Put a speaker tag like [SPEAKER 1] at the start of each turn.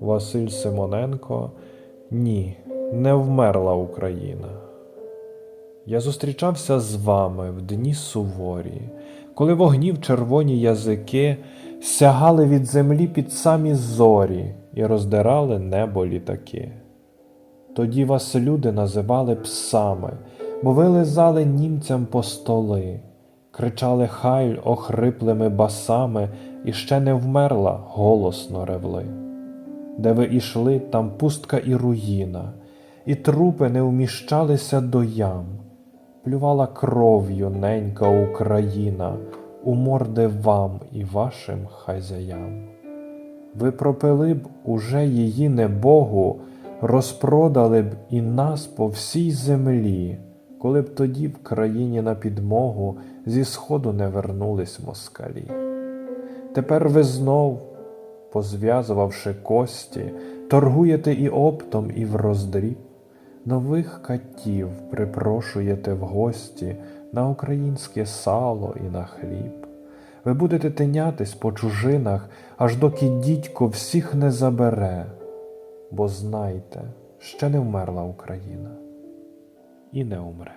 [SPEAKER 1] Василь Симоненко. Ні, не вмерла Україна. Я зустрічався з вами в дні суворі, коли вогнів червоні язики сягали від землі під самі зорі і роздирали небо літаки. Тоді вас люди називали псами, бо ви лизали німцям по столи, кричали хайль охриплими басами, і ще не вмерла голосно ревли. Де ви ішли, там пустка і руїна, і трупи не вміщалися до ям, плювала кров'ю ненька Україна у морди вам і вашим хазяям. Ви пропили б уже її небогу, розпродали б і нас по всій землі, коли б тоді в країні на підмогу зі сходу не вернулись москалі. Тепер ви знов, позв'язувавши кості, торгуєте і оптом, і в роздріб, нових катів припрошуєте в гості на українське сало і на хліб. Ви будете тинятись по чужинах, аж доки дідько всіх не забере, бо знайте, ще не вмерла Україна і не умре.